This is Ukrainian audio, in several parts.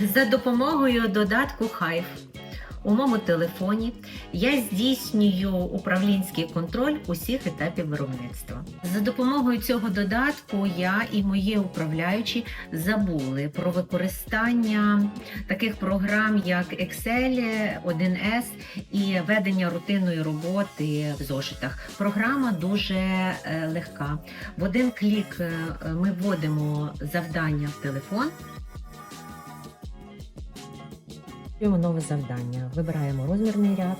За допомогою додатку Hive у моєму телефоні я здійснюю управлінський контроль усіх етапів виробництва. За допомогою цього додатку я і мої управляючі забули про використання таких програм, як Excel, 1С і ведення рутинної роботи в зошитах. Програма дуже е, легка. В один клік е, ми вводимо завдання в телефон. Створюємо нове завдання. Вибираємо розмірний ряд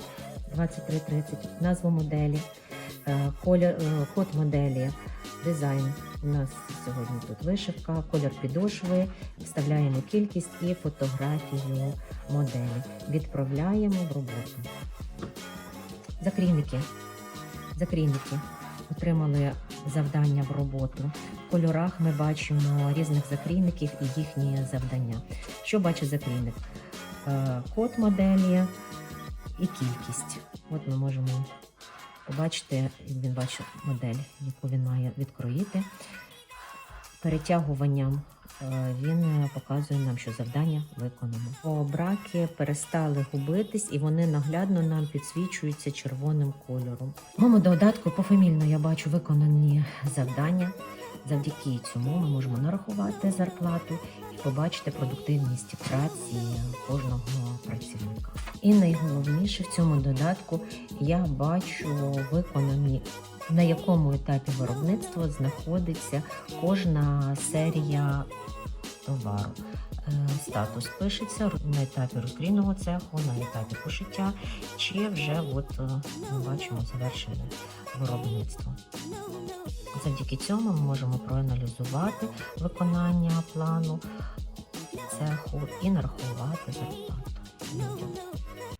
2330, назву моделі, е, колір, е, код моделі, дизайн. У нас сьогодні тут вишивка, колір підошви, вставляємо кількість і фотографію моделі. Відправляємо в роботу. Закрійники. Закрійники. Отримали завдання в роботу. В кольорах ми бачимо різних закрійників і їхні завдання. Що бачить закрійник? Е, Код моделі і кількість. От ми можемо побачити, як він бачить модель, яку він має відкроїти. Перетягуванням е, він показує нам, що завдання виконано. Браки перестали губитись і вони наглядно нам підсвічуються червоним кольором. В моєму додатку пофамільно я бачу виконані завдання. Завдяки цьому ми можемо нарахувати зарплату побачити продуктивність праці кожного працівника. І найголовніше в цьому додатку я бачу виконані на якому етапі виробництва знаходиться кожна серія товару. Е, Статус пишеться на етапі розкрійного цеху, на етапі пошиття, чи вже от е, ми бачимо завершене виробництво. Завдяки цьому ми можемо проаналізувати виконання плану цеху і нарахувати зарплату.